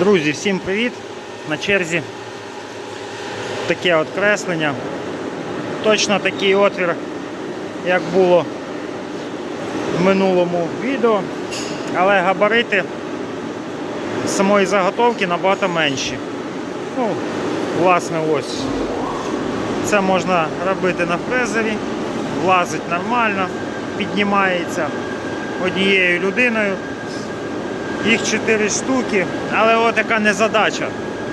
Друзі, всім привіт! На черзі таке от креслення. Точно такий отвір, як було в минулому відео, але габарити самої заготовки набагато менші. Ну, власне, ось. Це можна робити на фрезері, влазить нормально, піднімається однією людиною. Їх 4 штуки, але от яка незадача.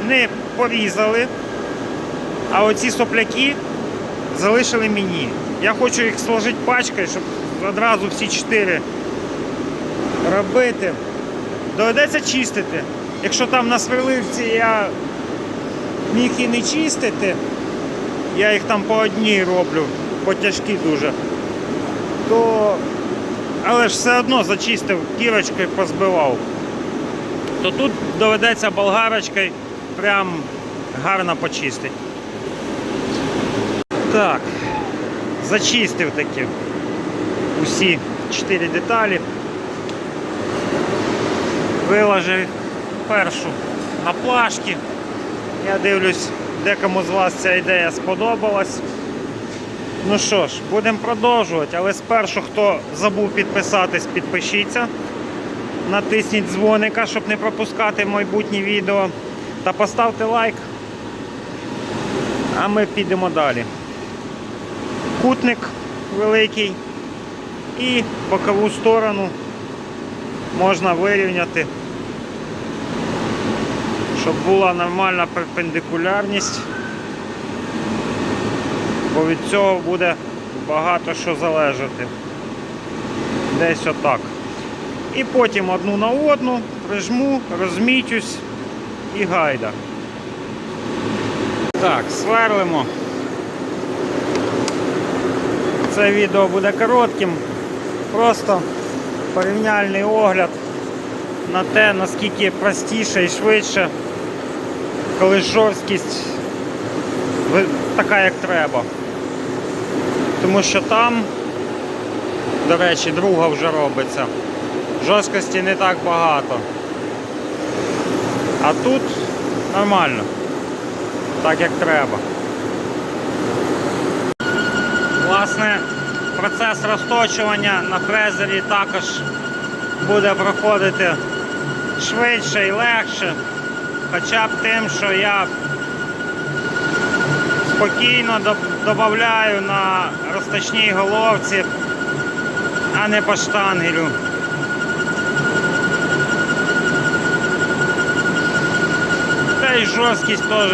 Не порізали, а оці сопляки залишили мені. Я хочу їх сложити пачкою, щоб одразу всі 4 робити. Доведеться чистити. Якщо там на сверливці я міг і не чистити, я їх там по одній роблю, по тяжкі дуже, то але ж все одно зачистив кірочкою, позбивав то тут доведеться болгарочкою прям гарно почистити. Так, зачистив таки усі 4 деталі. Виложив першу на плашки. Я дивлюсь, декому з вас ця ідея сподобалась. Ну що ж, будемо продовжувати, але спершу, хто забув підписатись, підпишіться натисніть дзвоника, щоб не пропускати майбутні відео. Та поставте лайк. А ми підемо далі. Кутник великий і бокову сторону можна вирівняти, щоб була нормальна перпендикулярність, бо від цього буде багато що залежати. Десь отак. І потім одну на одну прижму, розмітюсь і гайда. Так, сверлимо. Це відео буде коротким, просто порівняльний огляд на те, наскільки простіше і швидше, коли жорсткість така, як треба. Тому що там, до речі, друга вже робиться жорсткості не так багато. А тут нормально, так як треба. Власне, процес розточування на фрезері також буде проходити швидше і легше, хоча б тим, що я спокійно додаю на розточній головці, а не по штангелю. Та й жорсткість теж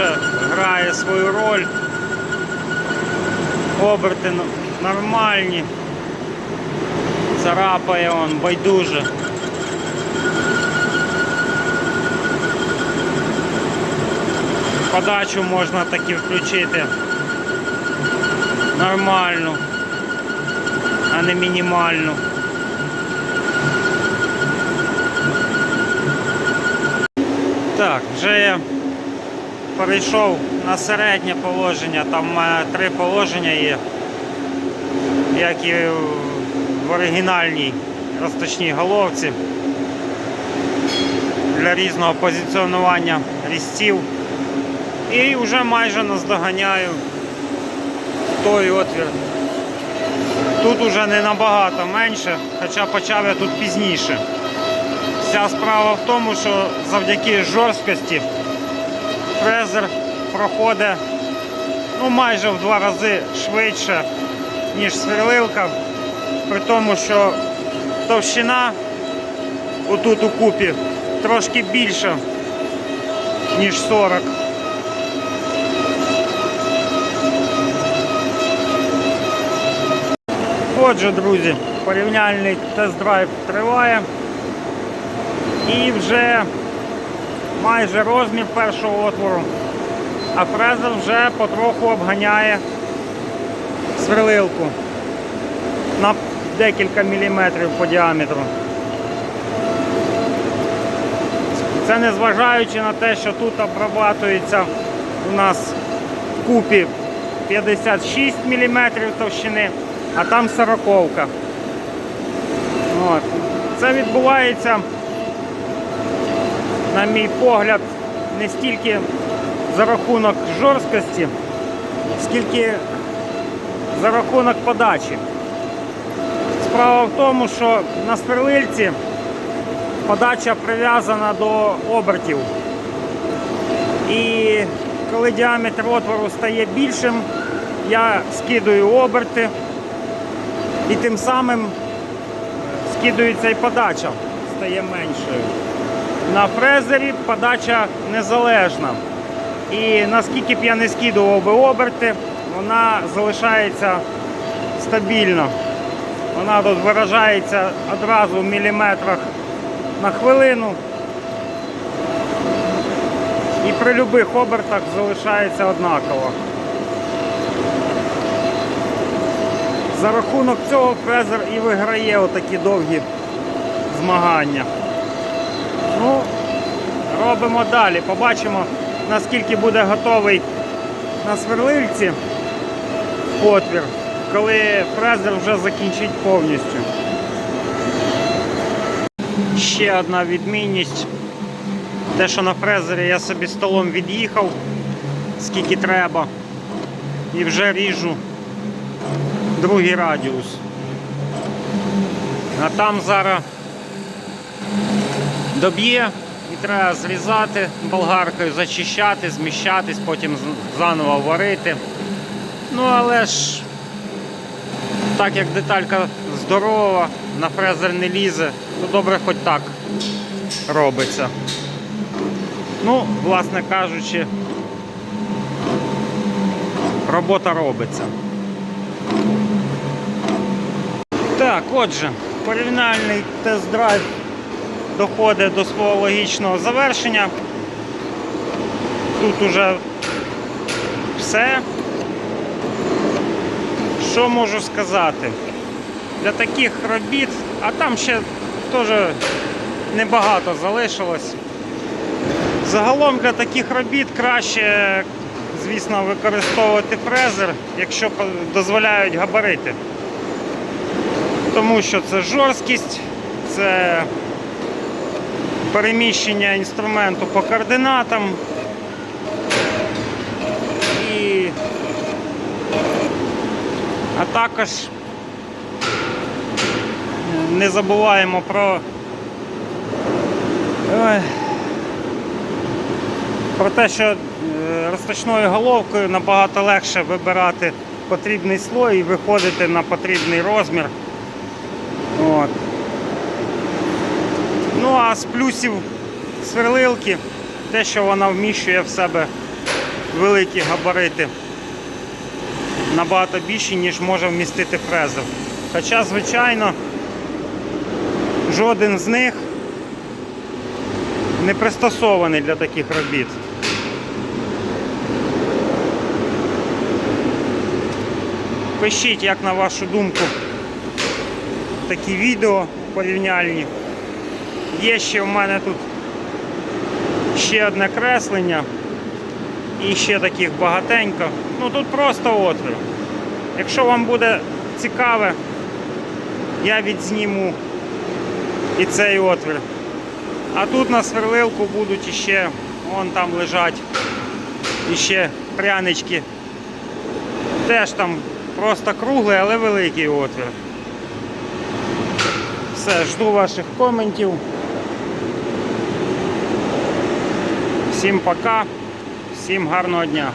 грає свою роль. Оберти нормальні. Царапає он байдуже. Подачу можна таки включити нормальну, а не мінімальну. Так, вже я перейшов на середнє положення, там е, три положення є, як і в оригінальній розточній головці для різного позиціонування різців. І вже майже наздоганяю той отвір. Тут уже не набагато менше, хоча почав я тут пізніше. Вся справа в тому, що завдяки жорсткості фрезер проходить ну, майже в два рази швидше, ніж сверлилка, при тому, що товщина отут у купі трошки більша, ніж 40. Отже, друзі, порівняльний тест-драйв триває. І вже майже розмір першого отвору, а фрезер вже потроху обганяє сверлилку на декілька міліметрів по діаметру. Це незважаючи на те, що тут обрабатується у нас в купі 56 мм товщини, а там 40 От. Це відбувається на мій погляд, не стільки за рахунок жорсткості, скільки за рахунок подачі. Справа в тому, що на сверлильці подача прив'язана до обертів. І коли діаметр отвору стає більшим, я скидую оберти і тим самим скидується і подача стає меншою. На фрезері подача незалежна. І наскільки б я не скидував би оберти, вона залишається стабільно. Вона тут виражається одразу в міліметрах на хвилину. І при будь-яких обертах залишається однаково. За рахунок цього фрезер і виграє отакі довгі змагання. Ну, робимо далі. Побачимо, наскільки буде готовий на сверлильці отвір, коли фрезер вже закінчить повністю. Ще одна відмінність. Те, що на фрезері я собі столом від'їхав, скільки треба, і вже ріжу другий радіус. А там зараз доб'є і треба зрізати болгаркою, зачищати, зміщатись, потім заново варити. Ну але ж так як деталька здорова, на фрезер не лізе, то добре хоч так робиться. Ну, власне кажучи, робота робиться. Так, отже, порівняльний тест-драйв доходить до свого логічного завершення. Тут уже все. Що можу сказати? Для таких робіт, а там ще теж небагато залишилось. Загалом для таких робіт краще, звісно, використовувати фрезер, якщо дозволяють габарити. Тому що це жорсткість, це переміщення інструменту по координатам і а також не забуваємо про про те, що е, розточною головкою набагато легше вибирати потрібний слой і виходити на потрібний розмір. От. Ну а з плюсів сверлилки те, що вона вміщує в себе великі габарити набагато більші, ніж може вмістити фрезер. Хоча, звичайно, жоден з них не пристосований для таких робіт. Пишіть, як на вашу думку, такі відео порівняльні. Є ще в мене тут ще одне креслення і ще таких багатенько. Ну тут просто отвір. Якщо вам буде цікаве, я відзніму і цей отвір. А тут на сверлилку будуть іще, вон там лежать іще прянички. Теж там просто круглий, але великий отвір. Все, жду ваших коментів. Всім пока, всім гарного дня.